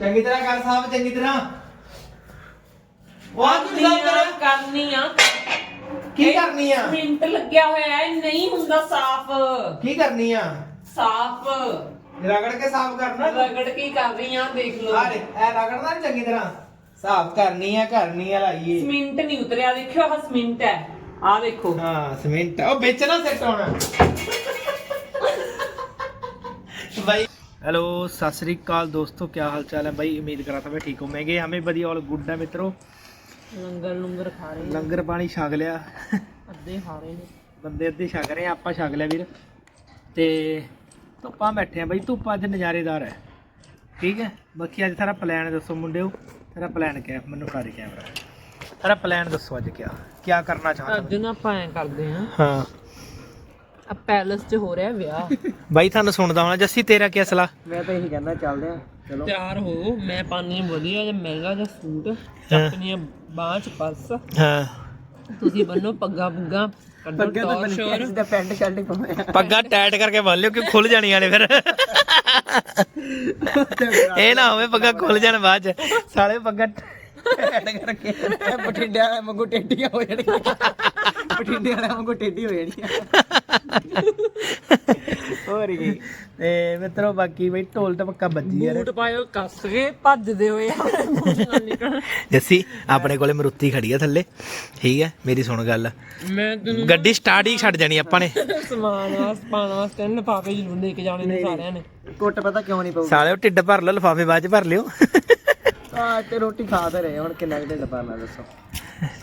ਚੰਗੀ ਤਰ੍ਹਾਂ ਕਰ ਸਾਹਿਬ ਚੰਗੀ ਤਰ੍ਹਾਂ। ਵਾਹ ਕਰਨੀ ਸਾਫ਼ ਕਰ ਕਰਨੀ ਆ ਕੀ ਕਰਨੀ ਆ ਮਿੰਟ ਲੱਗਿਆ ਹੋਇਆ ਹੈ ਨਹੀਂ ਹੁੰਦਾ ਸਾਫ਼। ਕੀ ਕਰਨੀ ਆ ਸਾਫ਼। ਰਗੜ ਕੇ ਸਾਫ਼ ਕਰਨਾ? ਰਗੜ ਕੇ ਹੀ ਕਰ ਰਹੀ ਆ ਦੇਖ ਲਓ। ਆ ਦੇ ਐ ਰਗੜਨਾ ਨੀ ਚੰਗੀ ਤਰ੍ਹਾਂ? ਸਾਫ਼ ਕਰਨੀ ਆ ਕਰਨੀ ਆ ਲਾਈਏ। ਸਮਿੰਟ ਨਹੀਂ ਉਤਰਿਆ ਦੇਖਿਓ ਆਹ ਸਮਿੰਟ ਹੈ। ਆ ਦੇਖੋ। ਹਾਂ ਸਿਮੈਂਟ। ਉਹ ਵਿੱਚ ਨਾ ਸੈੱਟ ਹੋਣਾ भाई हेलो सत श्रीकाल दोस्तों क्या हाल चाल है भाई उम्मीद करा था मैं ठीक होंगे हमें बढ़िया और गुड है मित्रों ਲੰਗਰ ਲੰਗਰ ਖਾ ਰਹੇ ਨੇ ਲੰਗਰ ਪਾਣੀ ਛਕ ਲਿਆ ਅੱਧੇ ਖਾ ਰਹੇ ਨੇ ਬੰਦੇ ਅੱਧੇ ਛਕ ਰਹੇ ਆ, ਆਪਾਂ ਛਕ ਲਿਆ ਵੀਰ ਤੇ ਧੁੱਪਾਂ ਬੈਠੇ ਆ ਬਾਈ ਧੁੱਪ ਅੱਜ ਨਜ਼ਾਰੇਦਾਰ ਹੈ ਠੀਕ ਹੈ ਬਾਕੀ ਅੱਜ ਸਾਰਾ ਪਲਾਨ ਦੱਸੋ ਮੁੰਡਿਓ ਤੇਰਾ ਪਲਾਨ ਕਿਆ ਹੈ? ਮੈਨੂੰ ਕਾਰੀ ਕੈਮਰਾ ਤੇਰਾ ਪਲਾਨ ਦੱਸੋ ਅੱਜ ਕਿਆ ਕਿਆ ਕਰਨਾ ਚਾਹਤਾ ਅੱਜ ਨਾ ਆਪਾਂ ਐਂ ਕਰਦੇ ਹਾਂ ਹਾਂ ਆ ਪੈਲਸ 'ਚ ਹੋ ਰਿਹਾ ਵਿਆਹ। ਬਾਈ ਤੁਹਾਨੂੰ ਸੁਣਦਾ ਹੋਣਾ ਜੱਸੀ ਤੇਰਾ ਕੀ ਸਲਾਹ ਮੈਂ ਤਾਂ ਇਹੀ ਕਹਿੰਦਾ ਚੱਲਦੇ ਆ ਚਲੋ। ਤਿਆਰ ਹੋ ਮੈਂ ਪਾਣੀ ਵਧੀਆ ਜਿਹਾ ਮਹਿੰਗਾ ਜਿਹਾ ਸੂਟ ਚੱਕਣੀ ਬਾਂਹ 'ਚ ਪਰਸ। ਹਾਂ। ਤੁਸੀਂ ਬੰਨੋ ਪੱਗਾ ਪੁੱਗਾ ਕੱਢੋ ਪੱਗੇ ਤਾਂ ਟੌਰ ਸ਼ੋਰ ਦਾ ਪੈਂਟ ਸ਼ਰਟ ਹੀ ਪਾਉਣਾ ਪੱਗਾਂ ਟਾਈਟ ਕਰਕੇ ਬੰਨ ਲਿਓ ਕਿ ਖੁੱਲ ਜਾਣੀਆਂ ਨੇ ਫਿਰ। ਇਹ ਨਾ ਹੋਵੇ ਪੱਗਾਂ ਖੁੱਲ ਜਾਣ ਬਾਅਦ ਚ। ਸਾਲੇ ਪੱਗਾਂ ਟਾਈਟ ਕਰਕੇ ਬਠਿੰਡੇ ਵਾਲੇ ਵਾਂਗੂ ਟੇਡੀਆਂ ਹੋ ਜਾਣੀਆਂ ਬਠਿੰਡੇ ਵਾਲੇ ਵਾਂਗੂ ਟੇਡੀ ਹੋ ਜਾਣੀਆਂ ਹੋਰ ਕੀ। ਤੇ ਮਿੱਤਰੋ ਬਾਕੀ ਬਈ ਢੋਲ ਟਪਕਾ ਵੱਜੀ ਯਾਰ ਬੂਟ ਪਾਇਓ ਕੱਸ ਕੇ ਭੱਜਦੇ ਹੋਏ ਨਾਲ ਨਿਕਲ ਜੱਸੀ ਆਪਣੇ ਕੋਲੇ ਮਰੁੱਤੀ ਖੜੀ ਆ ਥੱਲੇ। ਠੀਕ ਹੈ ਮੇਰੀ ਸੁਣ ਗੱਲ। ਮੈਂ ਤੈਨੂੰ ਗੱਡੀ ਸਟਾਰਟ ਹੀ ਛੱਡ ਜਾਣੀ ਆਪਾਂ ਨੇ। ਸਮਾਨ ਵਾਸਤੇ ਪਾਣ ਵਾਸਤੇ ਲਿਫਾਫੇ ਜ਼ਰੂਰ ਲੈ ਕੇ ਜਾਣੇ ਨੇ ਸਾਰਿਆਂ ਨੇ। ਕੁੱਟ ਪਤਾ ਕਿਉਂ ਨਹੀਂ ਪਊ ਸਾਲਿਓ ਢਿੱਡ ਭਰ ਲਓ ਲਫਾਫੇ ਬਾਅਦ ਚ ਭਰ ਲਿਓ। ਆ ਤੇ ਰੋਟੀ ਖਾ ਤੇ ਰਹੇ ਹੁਣ ਕਿੰਨਾ ਕਿਤੇ ਡੱਬਾ ਦੱਸੋ।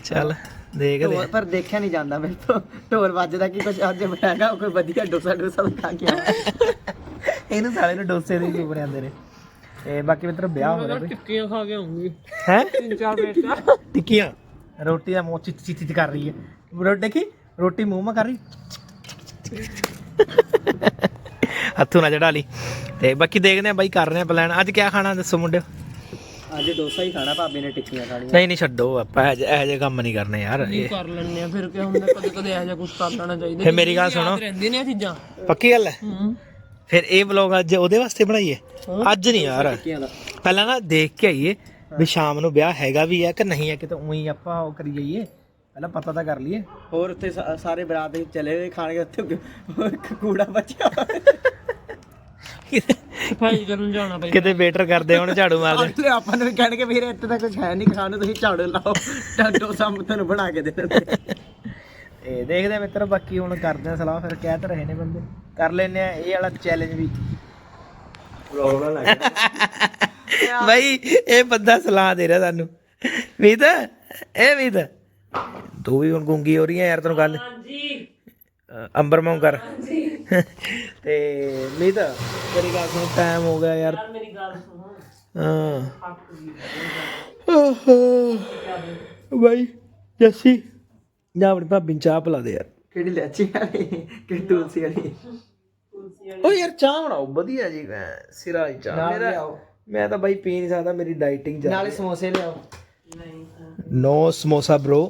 ਚੱਲ ਦੇਖਦੇ ਢੋਲ ਪਰ ਦੇਖਿਆ ਨਹੀਂ ਜਾਂਦਾ ਮੇਰੇ ਤੋਂ। ਢੋਲ ਵੱਜਦਾ ਕੀ ਕੁਛ ਅੱਜ ਬਣਾਗਾ ਕੋਈ ਵਧੀਆ ਡੋਸਾ ਡੋਸਾ ਖਾ ਕੇ ਆਇਆ ਇਹਨੂੰ ਸਾਲੇ ਨੂੰ ਡੋਸੇ ਦੇ ਕੀ ਬਣਾਉਂਦੇ ਨੇ? ਤੇ ਬਾਕੀ ਮਿੱਤਰੋ ਵਿਆਹ ਹੋ ਰਿਹਾ ਬਈ ਟਿੱਕੀਆਂ ਖਾ ਕੇ ਆਉਂਗੀ। ਹੈ? ਤਿੰਨ ਚਾਰ ਪਲੇਟਾਂ। ਟਿੱਕੀਆਂ। ਰੋਟੀ ਦਾ ਮੂੰਹ ਚਿੱਚ ਚਿੱਚ ਕਰ ਰਹੀ ਹੈ। ਰੋਟੀ ਦੇਖੀ? ਰੋਟੀ ਮੂੰਹ ਮਾ ਕਰ ਰਹੀ? ਹੱਥੋਂ ਨਾ ਚੜਾ ਲਈ। ਤੇ ਬਾਕੀ ਦੇਖਦੇ ਆ ਬਾਈ ਕਰ ਰਹੇ ਆ ਪਲਾਨ ਅੱਜ ਕਿਆ ਖਾਣਾ ਦੱਸੋ ਮੁੰਡਿਓ? ਅੱਜ ਡੋਸਾ ਹੀ ਖਾਣਾ ਭਾਬੀ ਨੇ ਟਿੱਕੀਆਂ ਖਾਣੀਆਂ। ਨਹੀਂ ਨਹੀਂ ਛੱਡੋ ਆਪਾਂ ਇਹ ਜਿਹੇ- ਇਹੋ ਜਿਹੇ ਕੰਮ ਨਹੀਂ ਕਰਨੇ ਯਾਰ। ਇਹ- ਕਰ ਲੈਣੇ ਆ ਫਿਰ ਕੀ ਹੁੰਦਾ ਕਦੇ ਕਦੇ ਇਹੋ ਜਿਹਾ ਕੁਝ ਕਰ ਲੈਣਾ ਚਾਹੀਦਾ। ਫਿਰ ਮੇਰੀ ਗੱਲ ਸੁਣੋ। ਯਾਦ ਰਹਿੰਦੀਆਂ ਨੇ ਇਹ ਚੀਜ਼ਾਂ। ਪੱਕੀ ਗੱਲ ਹੈ? ਹੂੰ। ਫਿਰ ਇਹ ਵਲੌਗ ਅੱਜ ਉਹਦੇ ਵਾਸਤੇ ਬਣਾਈਏ? ਅੱਜ ਨਹੀਂ ਯਾਰ। ਟਿੱਕੀਆਂ ਦਾ। ਪਹਿਲਾਂ ਨਾ ਦੇਖ ਕੇ ਆਈਏ ਵੀ ਸ਼ਾਮ ਨੂੰ ਵਿਆਹ ਹੈਗਾ ਵੀ ਹੈ ਕਿ ਨਹੀਂ ਹੈ ਕਿਤੇ ਉਹੀ ਆਪਾਂ ਉਹ ਕਰੀ ਜਾਈਏ। ਪਹਿਲਾਂ ਪਤਾ ਤਾਂ ਕਰ ਲਈਏ। ਹੋਰ ਉੱਥੇ ਸਾ- ਸਾਰੇ ਬਰਾਤ ਦੇ ਚਲੇ ਗਏ ਖਾਣ ਕੇ ਉੱਥੇ ਕੂੜਾ ਬਚਿਆ ਸਫ਼ਾਈ ਕਰਨ ਜਾਣਾ ਪਈ ਕਿਤੇ ਵੇਟਰ ਕਰਦੇ ਹੁਣ ਝਾੜੂ ਮਾਰਦੇ। ਅਗਲੇ ਆਪਾਂ ਨੂੰ ਵੀ ਕਹਿਣਗੇ ਵੀਰ ਇੱਥੇ ਤਾਂ ਕੁਝ ਹੈ ਨਹੀਂ ਖਾਣ ਨੂੰ ਤੁਸੀਂ ਝਾੜੂ ਲਾਓ। ਤਾਂ ਡੋਸਾ ਤੁਹਾਨੂੰ ਬਣਾ ਕੇ ਦੇ ਦਿੰਦੇ। ਤੇ ਦੇਖਦੇ ਆ ਮਿੱਤਰ ਬਾਕੀ ਹੁਣ ਕਰਦੇ ਆ ਸਲਾਹ ਫਿਰ ਕਹਿ ਤਾਂ ਰਹੇ ਨੇ ਬੰਦੇ। ਕਰ ਲੈਨੇ ਆ ਇਹ ਵਾਲਾ ਚੈਲੰਜ ਵੀ। ਪ੍ਰੋਬਲਮ ਲੱਗ ਬਾਈ ਇਹ ਬੰਦਾ ਸਲਾਹ ਦੇ ਰਿਹਾ ਸਾਨੂੰ। ਵੀਦ ਇਹ ਵੀਦ ਤੂੰ ਵੀ ਹੁਣ ਗੁੰਗੀ ਹੋ ਰਹੀ ਹੈ ਯਾਰ ਤੈਨੂੰ ਗੱਲ। ਹਾਂਜੀ। ਅੰਬਰ ਮੂੰਹ ਕਰ। ਤੇ ਮੀਤ ਤੇਰੀ ਗੱਲ ਸੁਣ ਟਾਈਮ ਹੋ ਗਿਆ ਯਾਰ। ਯਾਰ ਮੇਰੀ ਗੱਲ ਸੁਣੋ। ਹਾਂ। ਹੱਕ ਜੀ ਓਹੋ। ਬਾਈ ਜੱਸੀ। ਜਾ ਆਪਣੀ ਭਾਬੀ ਨੂੰ ਚਾਹ ਪਿਲਾ ਦੇ ਯਾਰ। ਕਿਹੜੀ ਲੱਚੀ ਵਾਲੀ? ਕਿ ਤੁਲਸੀ ਵਾਲੀ? ਓ ਯਾਰ ਚਾਹ ਬਣਾਓ। ਵਧੀਆ ਜੀ ਐਂ ਸਿਰਾ ਵਾਲੀ ਚਾਹ। ਨਾਲ ਮੇਰਾ ਲਿਆਓ। ਮੈਂ ਤਾਂ ਬਾਈ ਪੀ ਨਹੀਂ ਸਕਦਾ ਮੇਰੀ ਡਾਈਟਿੰਗ ਚੱਲ ਨਾਲੇ ਸਮੋਸੇ ਲਿਆਓ। ਨਹੀਂ ਨੋ ਸਮੋਸਾ ਬ్రో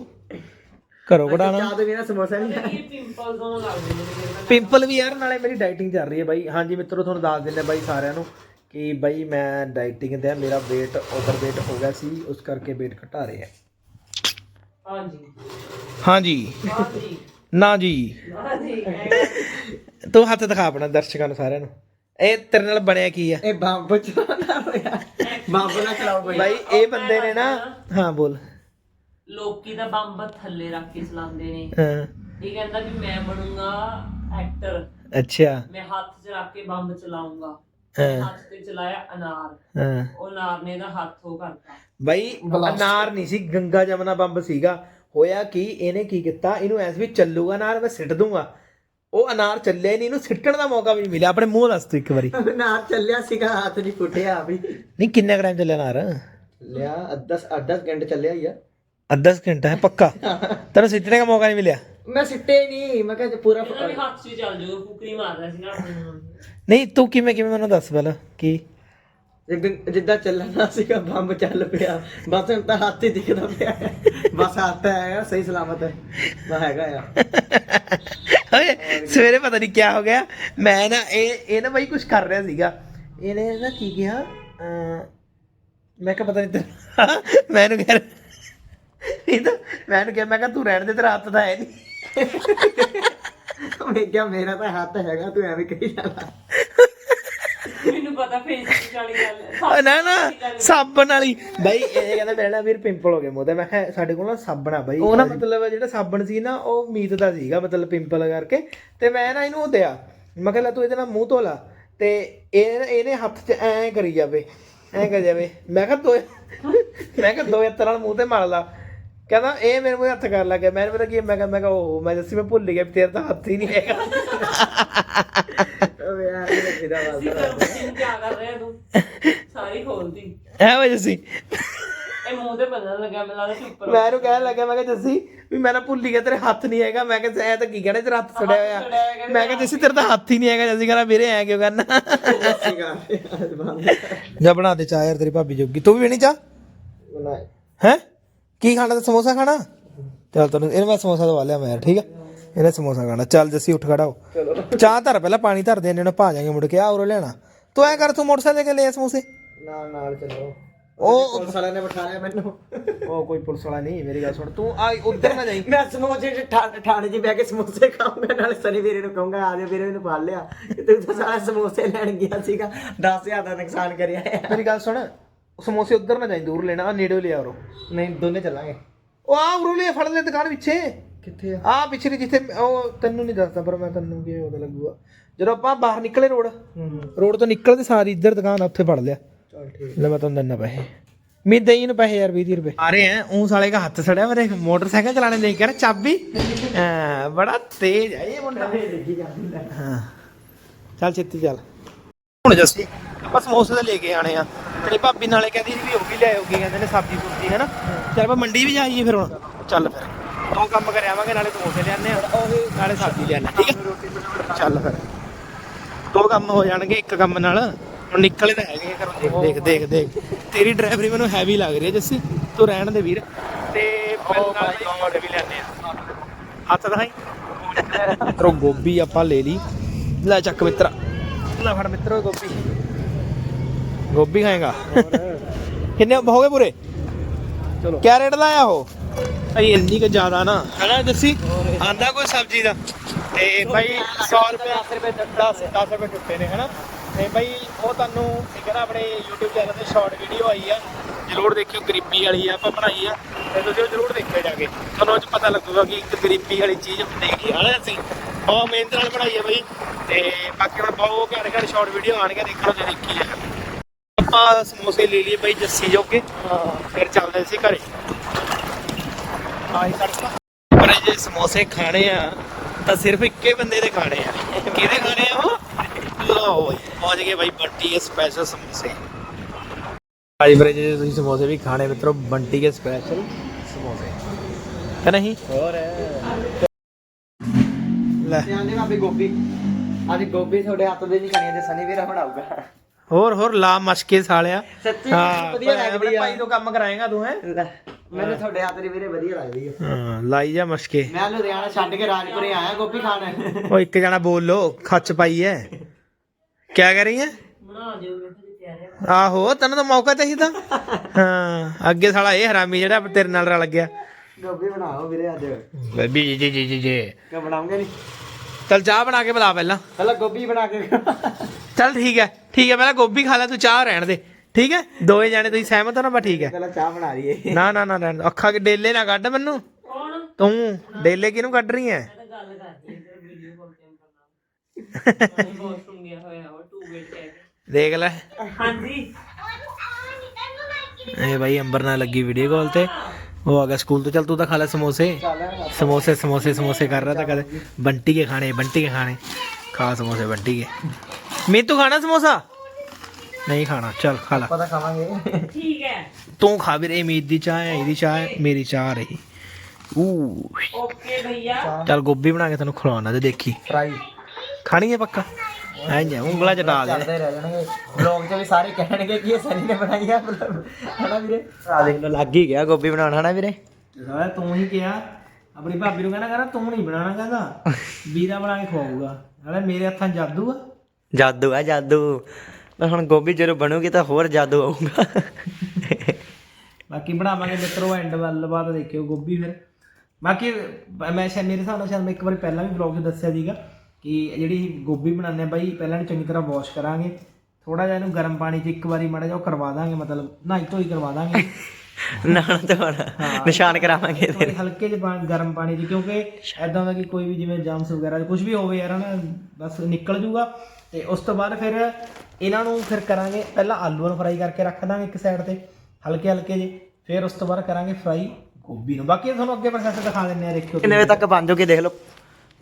ਘਰੋਂ ਕਢਾਣਾ ਚਾਹ ਦੇ ਬਿਨਾ ਸਮੋਸਾ ਨਹੀਂ। ਖਾਣਾ। ਇਹ ਪਿੰਪਲ ਤੋਂ ਲੱਗਦੇ ਨੇ ਮੇਰੇ ਪਿੰਪਲ ਵੀ ਯਾਰ ਨਾਲੇ ਮੇਰੀ ਡਾਈਟਿੰਗ ਚੱਲ ਰਹੀ ਹੈ ਬਾਈ। ਹਾਂਜੀ ਮਿੱਤਰੋ ਤੁਹਾਨੂੰ ਦੱਸ ਦਿੰਦੇ ਬਾਈ ਸਾਰਿਆਂ ਨੂੰ ਕਿ ਬਾਈ ਮੈਂ ਡਾਈਟਿੰਗ ਤੇ ਆ ਮੇਰਾ weight ਓਵਰ weight ਹੋ ਗਿਆ ਸੀ ਉਸ ਕਰਕੇ weight ਘਟਾ ਰਹੇ ਆ। ਹਾਂਜੀ। ਹਾਂਜੀ। ਹਾਂਜੀ। ਨਾ ਜੀ। ਹਾਂਜੀ। ਤੂੰ ਹੱਥ ਦਿਖਾ ਆਪਣਾ ਦਰਸ਼ਕਾਂ ਨੂੰ ਸਾਰਿਆਂ ਨੂੰ। ਇਹ ਤੇਰੇ ਨਾਲ ਬਣਿਆ ਕੀ ਆ? ਇਹ ਬੰਬ ਚਲਾਉਣਾ ਹੋਇਆ ਬੰਬ ਨਾ ਚਲਾਓ ਬਾਈ ਇਹ ਬੰਦੇ ਨੇ ਨਾ ਹਾਂ ਬੋਲ। ਲੋਕੀ ਦਾ ਬੰਬ ਥੱਲੇ ਰੱਖ ਕੇ ਚਲਾਉਂਦੇ ਨੇ। ਹਾਂ। ਇਹ ਕਹਿੰਦਾ ਵੀ ਮੈਂ ਬਣੂੰਗਾ ਐਕਟਰ। ਅੱਛਾ। ਮੈਂ ਹੱਥ 'ਚ ਰੱਖ ਕੇ ਬੰਬ ਚਲਾਉਂਗਾ। ਹਾਂ। ਹੱਥ ਤੇ ਚਲਾਇਆ ਅਨਾਰ। ਹਾਂ। ਉਹ ਅਨਾਰ ਨੇ ਇਹਦਾ ਹੱਥ ਹੋ ਕਰਤਾ। ਬਾਈ ਅਨਾਰ ਨਹੀਂ ਸੀ ਗੰਗਾ ਜਮਨਾ ਬੰਬ ਸੀਗਾ। ਹੋਇਆ ਕਿ ਇਹਨੇ ਕੀ ਕੀਤਾ? ਇਹਨੂੰ ਐਸ ਵੀ ਚੱਲੂਗਾ ਅਨਾਰ ਮੈਂ ਸਿੱਟ ਦੂੰਗਾ। ਉਹ ਅਨਾਰ ਚੱਲਿਆ ਹੀ ਨਹੀਂ ਇਹਨੂੰ ਸਿੱਟਣ ਦਾ ਮੌਕਾ ਵੀ ਨਹੀਂ ਮਿਲਿਆ। ਆਪਣੇ ਮੂੰਹ ਦੱਸ ਤੂੰ ਇੱਕ ਵਾਰੀ। ਨਾਰ ਚੱਲਿਆ ਸੀਗਾ ਹੱਥ ਨਹੀਂ ਫੁੱਟਿਆ ਵੀ। ਨਹੀਂ ਕਿੰਨਾ ਟਾਈਮ ਚੱਲਿਆ ਅਨਾਰ? ਲਿਆ ਅੱਧਾ ਅੱਧਾ ਘੰਟੇ ਚੱਲਿਆ ਹੀ ਆ। ਅੱਧਾ ਘੰਟਾ ਹੈ ਪੱਕਾ। ਤੈਨੂੰ ਸਿੱਟਣੇ ਦਾ ਮੌਕਾ ਨਹੀਂ ਮਿਲਿਆ। ਮੈਂ ਸਿੱਟੇ ਨਹੀਂ ਮੈਂ ਕਿਹਾ ਜੇ ਪੂਰਾ ਵੀ ਹੱਥ 'ਚ ਹੀ ਚੱਲ ਜਾਊਗਾ ਫੁਕਰੀ ਮਾਰਦਾ ਸੀ ਨਾ ਨਹੀਂ ਤੂੰ ਕਿਵੇਂ ਕਿਵੇਂ ਮੈਨੂੰ ਦੱਸ ਪਹਿਲਾਂ ਕੀ? ਜਿੱਦਾਂ- ਜਿੱਦਾਂ ਚੱਲਣਾ ਸੀਗਾ ਬੰਬ ਚੱਲ ਪਿਆ। ਬਸ ਹੁਣ ਤਾਂ ਹੱਥ ਹੀ ਦਿਖਦਾ ਪਿਆ। ਬਸ ਹੱਥ ਹੈ ਸਹੀ ਸਲਾਮਤ ਹੈ। ਮੈਂ ਹੈਗਾ ਆ। ਓਏ ਸਵੇਰੇ ਪਤਾ ਨਹੀਂ ਕੀ ਹੋ ਗਿਆ। ਮੈਂ ਨਾ ਇਹ ਇਹ ਨਾ ਬਾਈ ਕੁਝ ਕਰ ਰਿਹਾ ਸੀਗਾ। ਇਹਨੇ ਨਾ ਕੀ ਕਿਹਾ? ਅਮ, ਮੈਂ ਕਿਹਾ ਪਤਾ ਨਹੀਂ ਤੇਰਾ ਮੈਨੂੰ ਕਹਿ ਇਹ ਤਾਂ ਮੈਨੂੰ ਕਿਹਾ ਮੈਂ ਕਿਹਾ ਤੂੰ ਰਹਿਣ ਦੇ ਤੇਰਾ ਹੱਥ ਤਾਂ ਹੈ ਨਹੀਂ। ਮੈਂ ਕਿਹਾ ਮੇਰਾ ਤਾਂ ਹੱਥ ਹੈਗਾ ਤੂੰ ਐਵੇਂ ਕਹੀ ਜਾਣਾ ਮੈਨੂੰ ਪਤਾ ਫੇਸਬੁੱਕ ਵਾਲੀ ਗੱਲ ਹੈ। ਨਾ ਨਾ ਸਾਬਣ ਵਾਲੀ ਬਾਈ ਇਹ ਕਹਿੰਦਾ ਮੇਰੇ ਨਾਲ ਵੀਰ ਪਿੰਪਲ ਹੋ ਗਏ ਮੂੰਹ ਤੇ। ਮੈਂ ਕਿਹਾ ਸਾਡੇ ਕੋਲ ਨਾ ਸਾਬਣ ਆ ਬਾਈ। ਉਹ ਨਾ ਮਤਲਬ ਜਿਹੜਾ ਸਾਬਣ ਸੀ ਨਾ ਉਹ ਮੀਤ ਦਾ ਸੀਗਾ ਮਤਲਬ ਪਿੰਪਲ ਕਰਕੇ। ਤੇ ਮੈਂ ਨਾ ਇਹਨੂੰ ਉਹ ਦਿਆ। ਮੈਂ ਕਿਹਾ ਲੈ ਤੂੰ ਇਹਦੇ ਨਾਲ ਮੂੰਹ ਧੋ ਲਾ। ਤੇ ਇਹ ਇਹਨੇ ਹੱਥ 'ਚ ਐਂ ਕਰੀ ਜਾਵੇ ਐਂ ਕਰੀ ਜਾਵੇ। ਮੈਂ ਕਿਹਾ ਦੋ ਮੈਂ ਕਿਹਾ ਦੋ ਹੱਥ ਨਾਲ ਮੂੰਹ ਤੇ ਮਲ ਲਾ। ਕਹਿੰਦਾ ਇਹ ਮੇਰੇ ਮੂੰਹ ਹੱਥ ਕਰ ਲੱਗਾ ਮੈਂ ਪਤਾ ਕੀ ਮੈਂ ਕਿਹਾ ਮੈਂ ਕਿਹਾ ਉਹ ਮੈਂ ਜੱਸੀ ਮੈਂ ਭੁੱਲ ਗਿਆ ਵੀ ਤੇਰਾ ਤਾਂ ਹੱਥ ਹੀ ਨਹੀਂ ਹੈਗਾ। ਓ ਯਾਰ ਇਹ ਕਿਦਾ ਕੀ ਕਰ ਰਿਹਾ ਤੂੰ ਸਾਰੀ ਖੋਲਦੀ। ਐ ਵੇ ਜੱਸੀ? ਇਹ ਮੂੰਹ ਤੇ ਬਦਲਣ ਲੱਗਾ ਮੈਨੂੰ ਲੱਗਦਾ ਸੀ ਉੱਪਰ ਮੈਂ ਕਹਿਣ ਲੱਗਾ ਮੈਂ ਕਿਹਾ ਜੱਸੀ ਵੀ ਮੈਂ ਨਾ ਭੁੱਲ ਗਿਆ ਤੇਰੇ ਹੱਥ ਨਹੀਂ ਹੈਗਾ। ਮੈਂ ਕਿਹਾ ਐ ਤਾਂ ਕੀ ਕਹਿਣਾ ਤੇਰਾ ਹੱਥ ਸੜਿਆ ਹੋਇਆ। ਮੈਂ ਕਿਹਾ ਜੱਸੀ ਤੇਰਾ ਤਾਂ ਹੱਥ ਹੀ ਨਹੀਂ ਹੈਗਾ। ਜੱਸੀ ਕਹਿੰਦਾ ਵੀਰੇ ਐ ਕਿਉਂ ਕਰਨਾ? ਜਾ ਬਣਾ ਦੇ ਚਾਹ ਯਾਰ ਤੇਰੀ ਭਾਬੀ ਜੋਗੀ। ਤੂੰ ਵੀ ਪੀਣੀ ਚਾਹ? ਬਣਾਏ ਹੈ? ਕੀ ਖਾਣਾ ਤੇ ਸਮੋਸਾ ਖਾਣਾ? ਚੱਲ ਤੈਨੂੰ ਇਹਨੂੰ ਮੈਂ ਸਮੋਸਾ ਦਵਾ ਲਿਆ ਮੈਂ ਯਾਰ ਠੀਕ ਹੈ ਇਹਨੇ ਸਮੋਸਾ ਖਾਣਾ। ਚੱਲ ਜੱਸੀ ਉੱਠ ਖੜਾ ਹੋ। ਚਲੋ। ਚਾਹ ਧਰ ਪਹਿਲਾਂ ਪਾਣੀ ਧਰ ਦੇ ਇਹਨੇ ਨੂੰ ਭਾ ਜਾਗੇ ਮੁੜ ਕੇ। ਆ ਉਰੋਂ ਲੈਣਾ ਤੂੰ ਐ ਕਰ ਤੂੰ ਮੋਟਰਸਾਈਕਲ ਤੇ ਲੈ ਆ ਸਮੋਸੇ। ਨਾਲ ਨਾਲ ਚੱਲੋ। ਉਹ ਪੁਲਿਸ ਵਾਲਿਆਂ ਨੇ ਬਿਠਾ ਲਿਆ ਮੈਨੂੰ। ਉਹ ਕੋਈ ਪੁਲਿਸ ਵਾਲਾ ਨਹੀਂ ਮੇਰੀ ਗੱਲ ਸੁਣ। ਤੂੰ ਆ ਉੱਧਰ ਨਾ ਜਾਈਂ। ਮੈਂ ਸਮੋਸੇ ਚ ਠਾ- ਠਾਣੇ 'ਚ ਬਹਿ ਕੇ ਸਮੋਸੇ ਖਾਊਂਗਾ ਨਾਲੇ ਸਨੀ ਵੀਰੇ ਨੂੰ ਕਹੂੰਗਾ ਆ ਜਾ ਵੀਰੇ ਮੈਨੂੰ ਫੜ ਲਿਆ। ਤੂੰ ਤਾਂ ਸਾਰਾ ਸਮੋਸੇ ਲੈਣ ਗਿਆ ਸੀਗਾ। 10000 ਦਾ ਨੁਕਸਾਨ ਕਰਿਆ। ਹੈ ਮੇਰੀ ਗੱਲ ਸੁਣ ਸਮੋਸੇ ਉੱਧਰ ਨਾ ਜਾਈਂ ਦੂਰ ਲੈਣਾ ਆ ਨੇੜੇ ਲਿਆ ਉਰੋਂ ਨਹੀਂ ਦੋਨੇ ਚੱਲਾਂਗੇ। ਉਹ ਆ ਉਰੋਂ ਲਿਆ ਫੜ ਲੈ ਦੁਕਾਨ ਪਿੱਛੇ। ਕਿੱਥੇ ਆ? ਆ ਪਿਛਲੀ ਜਿੱਥੇ ਉਹ ਤੈਨੂੰ ਨਹੀਂ ਦੱਸਦਾ ਪਰ ਮੈਂ ਤੈਨੂੰ ਕੀ ਉਹਦਾ ਲੱਗੂਗਾ। ਜਦੋਂ ਆਪਾਂ ਬਾਹਰ ਨਿਕਲੇ ਰੋਡ ਰੋਡ ਤੋਂ ਨਿਕਲਦੇ ਸਾਰੀ ਇੱਧਰ ਦੁਕਾਨ ਆ ਉੱਥੇ ਫੜ ਲਿਆ। ਚਲ ਠੀਕ ਲੈ ਮੈਂ ਤੁਹਾਨੂੰ ਦਿੰਦਾ ਪੈਸੇ। ਮੈਂ ਦੇਈ ਨੂੰ ਪੈਸੇ ਯਾਰ 20 ਰੁਪਏ। ਆ ਰਹੇ ਹੈ ਉਹ ਸਾਲੇ ਦਾ ਹੱਥ ਸੜਿਆ ਮੇਰੇ ਮੋਟਰਸਾਈਕਲ ਚਲਾਣੇ ਦੇ ਕੇ ਚਾਬੀ? ਬੜਾ ਤੇਜ਼ ਹੈ ਇਹ ਮੁੰਡਾ। ਦੇਖੀ ਜਾਂਦੀ ਹਾਂ। ਚੱਲ ਛੇਤੀ ਚੱਲ। ਹੁਣ ਜੱਸੀ ਆਪਾਂ ਸਮੋਸੇ ਲੈ ਕੇ ਆਣੇ ਆ। ਤੇਰੀ ਭਾਬੀ ਨਾਲੇ ਕਹਿੰਦੀ ਸੀ ਵੀ ਉਹ ਵੀ ਲੈ ਆਉਗੀ ਕਹਿੰਦੇ ਨੇ ਸਬਜ਼ੀ ਸੁਬਜ਼ੀ ਹੈ ਨਾ ਚੱਲ ਆਪਾਂ ਮੰਡੀ ਵੀ ਜਾਈਏ ਫਿਰ ਹੁਣ। ਚੱਲ ਫਿਰ। ਦੋ ਕੰਮ ਕਰ ਆਵਾਂਗੇ ਨਾਲੇ ਸਮੋਸੇ ਲਿਆਨੇ ਆ। ਨਾਲੇ ਸਬਜ਼ੀ ਲਿਆਨੇ ਠੀਕ ਹੈ? ਚੱਲ ਫਿਰ। ਦੋ ਕੰਮ ਹੋ ਜਾਣਗੇ ਇੱਕ ਕੰਮ ਨਾਲ। ਹੁਣ ਨਿਕਲੇ ਤਾਂ ਹੈਗੇ ਘਰੋਂ। ਦੇਖ ਦੇਖ ਦੇਖ ਦੇਖ। ਤੇਰੀ ਡਰਾਈਵਰੀ ਮੈਨੂੰ ਹੈਵੀ ਲੱਗ ਰਹੀ ਹੈ ਜੱਸੀ। ਤੂੰ ਰਹਿਣ ਦੇ ਵੀਰ। ਤੇ ਫਿਰ ਨਾਲ ਸਮੋਸੇ ਵੀ ਲਿਆਨੇ ਆ। ਹੱਥ ਦਿਖਾਈ। ਮਿੱਤਰੋ ਗੋਭੀ ਆਪਾਂ ਲੈ ਲਈ। ਲੈ ਚੱਕ ਮਿੱਤਰਾ। ਲੈ ਫੜ ਮਿੱਤਰੋ ਗੋਭੀ। ਗੋਭੀ ਖਾਏਗਾ। ਕਿੰਨੇ ਹੋ ਗਏ ਪੂਰੇ? ਚਲੋ। ਕਿਆ ਰੇਟ ਦਾ ਆਇਆ ਉਹ? ਭਾਈ ਇੰਨੀ ਕੁ ਜ਼ਿਆਦਾ ਨਾ। ਹੈਨਾ ਜੱਸੀ? ਆਂਦਾ ਕੋਈ ਸਬਜ਼ੀ ਦਾ। ਤੇ ਭਾਈ 100 ਰੁਪਏ 10 ਰੁਪਏ 10 10 ਰੁਪਏ ਟੁੱਟੇ ਨੇ ਹੈਨਾ? ਤੇ ਭਾਈ ਉਹ ਤੁਹਾਨੂੰ ਠੀਕ ਹੈ ਨਾ ਆਪਣੇ YouTube ਚੈਨਲ ਤੇ ਸ਼ਾਰਟ ਵੀਡੀਓ ਆਈ ਆ। ਜਰੂਰ ਦੇਖਿਓ ਗਰੀਬੀ ਵਾਲੀ ਆ ਆਪਾਂ ਬਣਾਈ ਆ। ਤੇ ਤੁਸੀਂ ਉਹ ਜਰੂਰ ਦੇਖਿਓ ਜਾ ਕੇ। ਤੁਹਾਨੂੰ ਉਹ 'ਚ ਪਤਾ ਲੱਗੂਗਾ ਕਿ ਇੱਕ ਗਰੀਬੀ ਵਾਲੀ ਚੀਜ਼ ਹੁੰਦੀ ਕੀ ਹੈ ਨਾ ਅਸੀਂ ਬਹੁਤ ਮਿਹਨਤ ਨਾਲ ਬਣਾਈ ਆ ਭਾਈ ਤੇ ਬਾਕੀ ਹੁਣ ਬਹੁਤ ਘੈਂਟ ਘੈਂਟ ਸ਼ਾਰਟ ਵੀਡੀਓ ਆਣਗੇ ਦੇਖਣੋ ਜੇ ਦੇਖੀ ਆ ਆਪਾਂ ਸਮੋਸੇ ਲੈ ਲਈਏ ਭਾਈ ਜੱਸੀ ਜੋਗੇ। ਫਿਰ ਚੱਲਦੇ ਸੀ ਘਰੇ। ਆਈ ਸੜਕਾ ਪਰ ਜੇ ਸਮੋਸੇ ਖਾਣੇ ਆ ਤਾਂ ਸਿਰਫ ਇੱਕੇ ਬੰਦੇ ਦੇ ਖਾਣੇ ਆ। ਕਿਹਦੇ ਖਾਣੇ ਆ ਉਹ? ਲਓ ਬਈ ਪਹੁੰਚ ਗਏ ਭਾਈ ਬੰਟੀ ਦੇ ਸਪੈਸ਼ਲ ਸਮੋਸੇ। ਭਾਈ ਵੀਰੇ ਜੇ ਤੁਸੀਂ ਸਮੋਸੇ ਵੀ ਖਾਣੇ ਮਿੱਤਰੋ ਬੰਟੀ ਦੇ ਸਪੈਸ਼ਲ ਸਮੋਸੇ। ਹੈ ਨਹੀਂ? ਹੋਰ। ਲੈ। ਆਂਦੇ ਭਾਬੀ ਗੋਭੀ। ਅੱਜ ਗੋਭੀ ਤੁਹਾਡੇ ਹੱਥ ਦੇ ਨਹੀਂ ਖਾਣੀ ਤੇ ਸਨੀ ਵੀਰਾ ਬਣਾਊਗਾ ਹੋਰ ਹੋਰ ਲਾ ਮਸ਼ਕੇ ਸਾਲਿਆ। ਸੱਚੀ ਵਧੀਆ ਲੱਗਦੀ ਆ ਭਾਈ ਤੋਂ ਕੰਮ ਕਰਾਏਗਾ ਤੂੰ ਹੈ? ਮੈਨੂੰ ਤੁਹਾਡੇ ਹੱਥ ਦੀ ਵੀਰੇ ਵਧੀਆ ਲੱਗਦੀ ਆ। ਹਾਂ ਲਾਈ ਜਾ ਮਸ਼ਕੇ ਮੈਂ ਲੁਧਿਆਣਾ ਛੱਡ ਕੇ ਰਾਜਪੁਰੇ ਆਇਆ ਗੋਭੀ ਖਾਣ। ਉਹ ਇੱਕ ਜਣਾ ਬੋਲ ਲੋ ਖੱਚ ਪਾਈ ਐ। ਕਿਆ ਕਹਿ ਰਹੀ ਐ? ਬਣਾ ਦਿਓ ਆਹੋ ਤੈਨੂੰ ਤਾਂ ਮੌਕਾ ਚਾਹੀਦਾ ਹਾਂ ਅੱਗੇ ਸਾਲਾ ਇਹ ਹਰਾਮੀ ਜਿਹੜਾ ਤੇਰੇ ਨਾਲ ਰਲ ਗਿਆ। ਗੋਭੀ ਬਣਾਓ ਵੀਰੇ ਅੱਜ। ਬੇਬੀ ਜੀ ਜੀ ਜੀ ਜੀ ਜੀ। ਕਿ ਬਣਾਉਂਗੇ ਨਹੀਂ ਚਲ ਚਾਹ ਬਣਾ ਕੇ ਬੁਲਾ ਪਹਿਲਾਂ। ਪਹਿਲਾਂ ਗੋਭੀ ਬਣਾ ਕੇ। ਚਲ ਠੀਕ ਹੈ ਠੀਕ ਹੈ ਪਹਿਲਾਂ ਗੋਭੀ ਖਾ ਲੈ ਤੂੰ ਚਾਹ ਰਹਿਣ ਦੇ। ਠੀਕ ਹੈ? ਦੋਏ ਜਾਣੇ ਤੁਸੀਂ ਸਹਿਮਤ ਹੋ ਨਾ ਬਸ ਠੀਕ ਹੈ। ਪਹਿਲਾਂ ਚਾਹ ਬਣਾ ਲਈਏ। ਨਾ ਨਾ ਨਾ ਰਹਿਣ। ਅੱਖਾਂ ਕੇ ਡੇਲੇ ਨਾ ਕੱਢ ਮੈਨੂੰ। ਕੌਣ? ਤੂੰ ਡੇਲੇ ਕਿਹਨੂੰ ਕੱਢ ਰਹੀ ਐ ਮੈਂ ਤਾਂ ਗੱਲ ਕਰਦੀ ਹਾਂ ਤੇਰੇ ਵੀਡੀਓ ਕਾਲ ਤੇ ਕਰਨਾ ਬਹੁਤ ਸੁਣ ਗਿਆ ਹੋਇਆ ਉਹ ਟੂ ਵੇਟ ਕਹਿ ਕੇ ਦੇਖ ਲੈ। ਹਾਂਜੀ। ਇਹ ਭਾਈ ਅੰਬਰ ਨਾਲ ਲੱਗੀ ਵੀਡੀਓ ਕਾਲ ਤੇ। ਉਹ ਆ ਗਿਆ ਸਕੂਲ ਤੋਂ। ਚੱਲ ਤੂੰ ਤਾਂ ਖਾ ਲੈ ਸਮੋਸੇ। ਸਮੋਸੇ ਸਮੋਸੇ ਸਮੋਸੇ ਕਰ ਰਹਾ ਤਾਂ ਕਦੇ ਬੰਟੀ ਕੇ ਖਾਣੇ ਬੰਟੀ ਕੇ ਖਾਣੇ। ਖਾ ਸਮੋਸੇ ਬੰਟੀ ਕੇ। ਮੈਂ ਤੂੰ ਖਾਣਾ ਸਮੋਸਾ? ਨਹੀਂ ਖਾਣਾ। ਚੱਲ ਖਾ ਲੈ। ਪਤਾ ਖਾਵਾਂਗੇ। ਠੀਕ ਹੈ। ਤੂੰ ਖਾ ਵੀਰੇ ਮੀਤ ਦੀ ਚਾਹ ਹੈ ਇਹਦੀ ਚਾਹ ਹੈ ਮੇਰੀ ਚਾਹ ਰਹੀ। ਊ ਓਕੇ ਭਈਆ। ਚੱਲ ਗੋਭੀ ਬਣਾ ਕੇ ਤੈਨੂੰ ਖਿਲਾਉਣਾ ਤੇ ਦੇਖੀ। ਫਰਾਈ ਖਾਣੀ ਹੈ ਪੱਕਾ? ਐਂ ਜਾ ਉਂਗਲਾਂ ਚ ਡਾਲ ਦੇ ਚੱਲਦੇ ਰਹਿ ਜਾਣਗੇ। ਵਲੌਗ 'ਚ ਵੀ ਸਾਰੇ ਕਹਿਣਗੇ ਕਿ ਇਹ ਸਨੀ ਨੇ ਬਣਾਈ ਆ ਮਤਲਬ ਹਨਾ ਵੀਰੇ? ਆ ਦੇਖ ਲੋ ਲੱਗ ਹੀ ਗਿਆ ਗੋਭੀ ਬਣਾਉਣਾ ਹਨਾ ਵੀਰੇ? ਸਾਲਾ ਤੂੰ ਹੀ ਕਿਹਾ ਆਪਣੀ ਭਾਬੀ ਨੂੰ ਕਹਿੰਦਾ ਕਹਿੰਦਾ ਤੂੰ ਨਹੀਂ ਬਣਾਉਣਾ ਕਹਿੰਦਾ। ਵੀਰਾ ਬਣਾ ਕੇ ਖਵਾਊਗਾ। ਨਾਲੇ ਮੇਰੇ ਹੱਥਾਂ 'ਚ ਜਾਦੂ ਆ। ਜਾਦੂ ਆ ਜਾਦੂ। ਤਾਂ ਹੁਣ ਗੋਭੀ ਜਦੋਂ ਬਣੂਗੀ ਤਾਂ ਹੋਰ ਜਾਦੂ ਆਊਗਾ। ਬਾਕੀ ਬਣਾਵਾਂਗੇ ਮਿੱਤਰੋ ਐਂਡ ਵੱਲ ਬਾਅਦ ਦੇਖਿਓ ਗੋਭੀ ਫਿਰ। ਬਾਕੀ ਮੈਂ ਸ਼ਾਇਦ ਮੇਰੇ ਹਿਸਾਬ ਨਾਲ ਸ਼ਾਇਦ ਮੈਂ ਇੱਕ ਵਾਰੀ ਪਹਿਲਾਂ ਵੀ ਵਲੌਗ 'ਚ ਦੱਸਿਆ ਸੀਗਾ। ਕਿ ਜਿਹੜੀ ਗੋਭੀ ਬਣਾਉਂਦੇ ਆ ਬਾਈ ਪਹਿਲਾਂ ਇਹਨੂੰ ਚੰਗੀ ਤਰ੍ਹਾਂ ਵਾਸ਼ ਕਰਾਂਗੇ। ਥੋੜਾ ਜਿਹਾ ਇਹਨੂੰ ਗਰਮ ਪਾਣੀ 'ਚ ਇੱਕ ਵਾਰੀ ਮਾੜਾ ਜਿਹਾ ਉਹ ਕਰਵਾ ਦਾਂਗੇ ਮਤਲਬ ਨਹਾਈ ਧੋਈ ਕਰਵਾ ਦਾਂਗੇ। ਨਾ ਤਾਂ ਹੁਣ। ਨਿਸ਼ਾਨ ਕਰਾਵਾਂਗੇ। ਥੋੜੀ ਹਲਕੇ ਜਿਹੇ ਪਾਣੀ ਗਰਮ ਪਾਣੀ 'ਚ ਕਿਉਂਕਿ ਐਦਾਂ ਦਾ ਕਿ ਕੋਈ ਵੀ ਜਿਵੇਂ ਜਮਸ ਵਗੈਰਾ ਕੁਝ ਵੀ ਹੋਵੇ ਯਾਰ ਹਨਾ ਬਸ ਨਿਕਲ ਜੂਗਾ। ਤੇ ਉਸ ਤੋਂ ਬਾਅਦ ਫਿਰ ਇਹਨਾਂ ਨੂੰ ਫਿਰ ਕਰਾਂਗੇ ਪਹਿਲਾਂ ਆਲੂਆਂ ਨੂੰ ਫਰਾਈ ਕਰਕੇ ਰੱਖ ਦਾਂਗੇ ਇੱਕ ਸਾਈਡ ਤੇ ਹਲਕੇ ਹਲਕੇ ਜੇ ਫਿਰ ਉਸ ਤੋਂ ਬਾਅਦ ਕਰਾਂਗੇ ਫਰਾਈ ਗੋਭੀ ਨੂੰ। ਬਾਕੀ ਤੁਹਾਨੂੰ ਅੱਗੇ ਪ੍ਰੋਸੈਸ ਦਿਖਾ ਦਿੰਨੇ ਆ ਦੇਖਿਓ ਕਿੰਨੇ ਵਜੇ ਤੱਕ ਬਣ ਜੂਗੀ ਦੇਖ ਲਓ।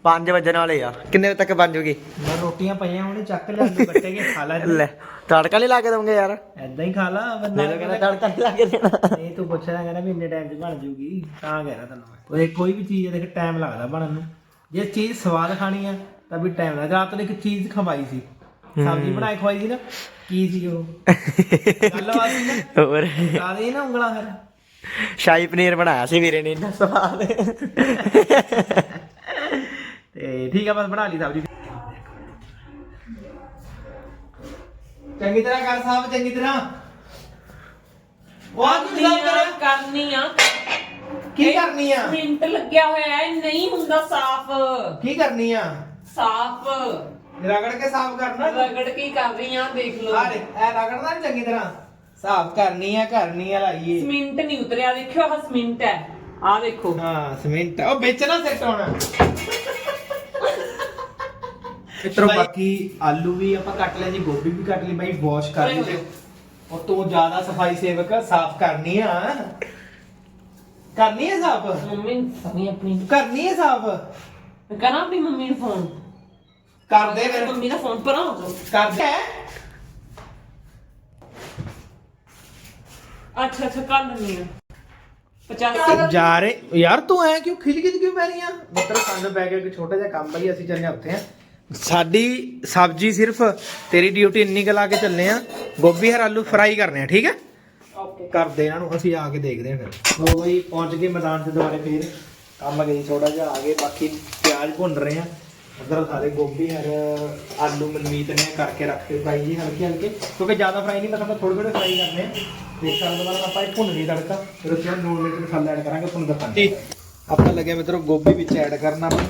5 ਵਜਣ ਵਾਲੇ ਆ। ਕਿੰਨੇ ਵਜੇ ਤੱਕ ਬਣ ਜੂਗੀ? ਮੈਂ ਰੋਟੀਆਂ ਪਈਆਂ ਉਹਨੇ ਚੱਕ ਲਿਆ ਆਲੂ ਕੱਟੇ ਕੇ ਖਾ ਲੈ। ਲੈ ਤੜਕਾ ਨਹੀਂ ਲਾ ਕੇ ਦਵਾਂਗੇ ਯਾਰ। ਐਦਾਂ ਹੀ ਖਾ ਲਾ ਬੰਦਾ ਮੈਨੂੰ ਕਹਿੰਦਾ ਤੜਕਾ ਨਹੀਂ ਲਾ ਕੇ ਦੇਣਾ। ਇਹ ਤੂੰ ਪੁੱਛਦਾ ਕਹਿੰਦਾ ਵੀ ਇੰਨੇ ਟਾਈਮ 'ਚ ਬਣ ਜੂਗੀ ਤਾਂ ਕਹਿ ਰਿਹਾ ਤੈਨੂੰ ਮੈਂ। ਕੋਈ ਕੋਈ ਵੀ ਚੀਜ਼ ਦੇਖ ਟਾਈਮ ਲੱਗਦਾ ਬਣਨ ਨੂੰ। ਜੇ ਚੀਜ਼ ਸਵਾਦ ਖਾਣੀ ਆ ਤਾਂ ਵੀ ਟਾਈਮ ਲੱਗਦਾ। ਰਾਤ ਨੂੰ ਇੱਕ ਚੀਜ਼ ਖਵਾਈ ਸੀ। ਸਬਜ਼ੀ ਬਣਾਈ ਖਵਾਈ ਸੀ ਨਾ ਕੀ ਸੀ ਉਹ? ਗੱਲਬਾਤ ਸੀ ਨਾ। ਹੋਰ। ਲਾ ਨਾ ਉਂਗਲਾਂ ਫਿਰ। ਸ਼ਾਹੀ ਪਨੀਰ ਬਣਾਇਆ ਸੀ ਵੀਰੇ ਨੇ ਇੰਨਾ ਸਵਾਦ। ਤੇ ਠੀਕ ਆ ਬਸ ਬਣਾ ਲਈ ਸਬਜ਼ੀ। ਚੰਗੀ ਤਰ੍ਹਾਂ ਕਰ ਸਾਹਿਬ ਚੰਗੀ ਤਰ੍ਹਾਂ। ਵਾਹ ਸਾਫ਼ ਕਰ। ਕਰਨੀ ਆ। ਕੀ ਕਰਨੀ ਆ? ਮਿੰਟ ਲੱਗਿਆ ਹੋਇਆ ਹੈ ਨਹੀਂ ਹੁੰਦਾ ਸਾਫ਼। ਕੀ ਕਰਨੀ ਆ? ਸਾਫ਼। ਰਗੜ ਕੇ ਸਾਫ਼ ਕਰਨਾ? ਰਗੜ ਕੇ ਕਰ ਰਹੀ ਆ ਦੇਖ ਲਓ। ਦੇ ਐ ਰਗੜਨਾ ਨੀ ਚੰਗੀ ਤਰ੍ਹਾਂ? ਸਾਫ਼ ਕਰਨੀ ਆ ਕਰਨੀ ਆ ਲਾਈਏ। ਸਮਿੰਟ ਨਹੀਂ ਉਤਰਿਆ ਦੇਖਿਓ ਆਹ ਸਮਿੰਟ ਹੈ। ਆ ਦੇਖੋ। ਹਾਂ ਸਿਮੈਂਟ ਉਹ ਵਿੱਚ ਨਾ ਸੈੱਟ ਹੋਣਾ। ਮਿੱਤਰੋ ਬਾਕੀ ਆਲੂ ਵੀ ਆਪਾਂ ਕੱਟ ਲਿਆ ਜੀ ਗੋਭੀ ਵੀ ਕੱਟ ਲਈ ਬਾਈ ਵਾਸ਼ ਕਰ ਲਈ ਤੇ ਉਹ ਤੋਂ ਜ਼ਿਆਦਾ ਸਫ਼ਾਈ ਸੇਵਕ ਸਾਫ਼ ਕਰਨੀ ਆ। ਕਰਨੀ ਹੈ ਸਾਫ਼? ਮੰਮੀ ਸਨੀ ਆਪਣੀ। ਕਰਨੀ ਹੈ ਸਾਫ਼? ਕਰਾਂ ਆਪਣੀ ਮੰਮੀ ਨੂੰ ਫੋਨ? ਕਰ ਦੇ ਫਿਰ। ਮੰਮੀ ਦਾ ਫੋਨ ਪਰ ਆਉਂ ਕਰ ਦੇ ਅੱਛਾ ਅੱਛਾ ਕਰ ਲੈਣੀ ਆ। 50 ਜਾ ਰਹੇ। ਯਾਰ ਤੂੰ ਐ ਕਿਉਂ ਖਿਜ ਖਿਜ ਕਿਉਂ ਪੈ ਰਹੀ ਆ? ਮਿੱਤਰ ਸਾਨੂੰ ਪੈ ਗਿਆ ਇੱਕ ਛੋਟਾ ਜਿਹਾ ਕੰਮ ਬਈ ਅਸੀਂ ਚੱਲੇ ਉੱਥੇ। ਆ ਸਾਡੀ ਸਬਜ਼ੀ ਸਿਰਫ ਤੇਰੀ ਡਿਊਟੀ ਇੰਨੀ ਕੁ ਲਾ ਕੇ ਚੱਲੇ ਆ ਗੋਭੀ ਹਰ ਆਲੂ ਫਰਾਈ ਕਰਨੇ ਆ ਠੀਕ ਹੈ? ਓਕੇ ਕਰਦੇ ਇਹਨਾਂ ਨੂੰ ਅਸੀਂ ਆ ਕੇ ਦੇਖਦੇ ਹਾਂ ਫਿਰ। ਲੋ ਬਈ ਪਹੁੰਚ ਗਏ ਮੈਦਾਨ 'ਚ ਦੁਬਾਰੇ ਫੇਰ। ਕੰਮ ਗਈ ਥੋੜਾ ਜਿਹਾ ਆ ਗਏ ਬਾਕੀ ਪਿਆਜ਼ ਭੁੰਨ ਰਹੇ ਆ। ਉਧਰ ਸਾਰੇ ਗੋਭੀ ਹਰ ਆਲੂ ਮਨਮੀਤ ਨੇ ਕਰਕੇ ਰੱਖੇ ਫਰਾਈ ਜੀ ਹਲਕੇ ਹਲਕੇ। ਕਿਉਂਕਿ ਜ਼ਿਆਦਾ ਫਰਾਈ ਨਹੀਂ ਕਰਨਾ ਥੋੜੇ ਥੋੜੇ ਫਰਾਈ ਕਰਨੇ ਆ। ਤੇ ਕਰਨ ਤੋਂ ਬਾਅਦ ਆਪਾਂ ਇਹ ਭੁੰਨ ਲਈ ਤੜਕਾ। ਫਿਰ ਉਸ ਤੋਂ ਬਾਅਦ ਨੂਨ ਮਿਰਚ ਮਸਾਲਾ ਐਡ ਕਰਾਂਗੇ ਤੁਹਾਨੂੰ ਦੱਸਾਂਗੇ ਆਪਾਂ ਲੱਗਿਆ ਮਿੱਤਰੋ ਗੋਭੀ ਵਿੱਚ ਐਡ ਕਰਨਾ ਆਪਾਂ।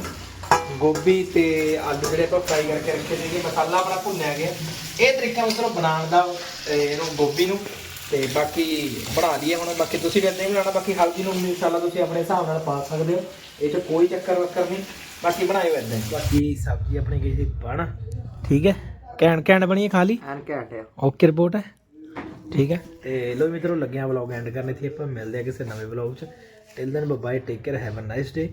ਗੋਭੀ ਤੇ ਆਲੂ ਜਿਹੜੇ ਆਪਾਂ ਫਰਾਈ ਕਰਕੇ ਰੱਖੇ ਸੀਗੇ ਮਸਾਲਾ ਆਪਣਾ ਭੁੰਨਿਆ ਗਿਆ। ਇਹ ਤਰੀਕਾ ਮਿੱਤਰੋ ਬਣਾਉਣ ਦਾ ਤੇ ਇਹਨੂੰ ਗੋਭੀ ਨੂੰ ਤੇ ਬਾਕੀ ਬਣਾ ਲਈਏ ਹੁਣ। ਬਾਕੀ ਤੁਸੀਂ ਵੀ ਏਦਾਂ ਹੀ ਬਣਾਉਣਾ ਬਾਕੀ ਹਲਦੀ ਨੂੰ ਮਸਾਲਾ ਤੁਸੀਂ ਆਪਣੇ ਹਿਸਾਬ ਨਾਲ ਪਾ ਸਕਦੇ ਹੋ। ਇਹ 'ਚ ਕੋਈ ਚੱਕਰ ਵੱਕਰ ਨਹੀਂ। ਬਾਕੀ ਬਣਾਇਓ ਹੀ। ਬਾਕੀ ਸਬਜ਼ੀ ਆਪਣੀ ਗਈ ਸੀ ਬਣ। ਠੀਕ ਹੈ? ਕੈਂਡ ਕੈਂਡ ਬਣੀ ਖਾ ਲਈ ਐਨ ਘੈਂਟ ਓਕੇ ਰਿਪੋਰਟ ਹੈ? ਠੀਕ ਹੈ? ਤੇ ਲੋ ਮਿੱਤਰੋ ਲੱਗਿਆ ਵਲੌਗ ਐਂਡ ਕਰਨੇ ਸੀ ਆਪਾਂ ਮਿਲਦੇ ਆ ਕਿਸੇ ਨਵੇਂ ਵਲੌਗ 'ਚ। Till then bye take care have a nice day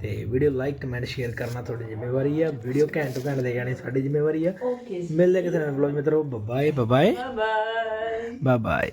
ਤੇ ਵੀਡੀਓ ਲਾਈਕ ਕਮੈਂਟ ਸ਼ੇਅਰ ਕਰਨਾ ਤੁਹਾਡੀ ਜ਼ਿੰਮੇਵਾਰੀ ਆ। ਵੀਡੀਓ ਘੈਂਟ ਤੋਂ ਘੈਂਟ ਦੇ ਜਾਣੀ ਸਾਡੀ ਜ਼ਿੰਮੇਵਾਰੀ ਆ। ਮਿਲਦੇ ਕਿਸੇ ਨਵੇਂ ਵਲੌਗ ਮਿੱਤਰੋ ਬਾਏ ਬਾਏ ਬਾਏ ਬਾਏ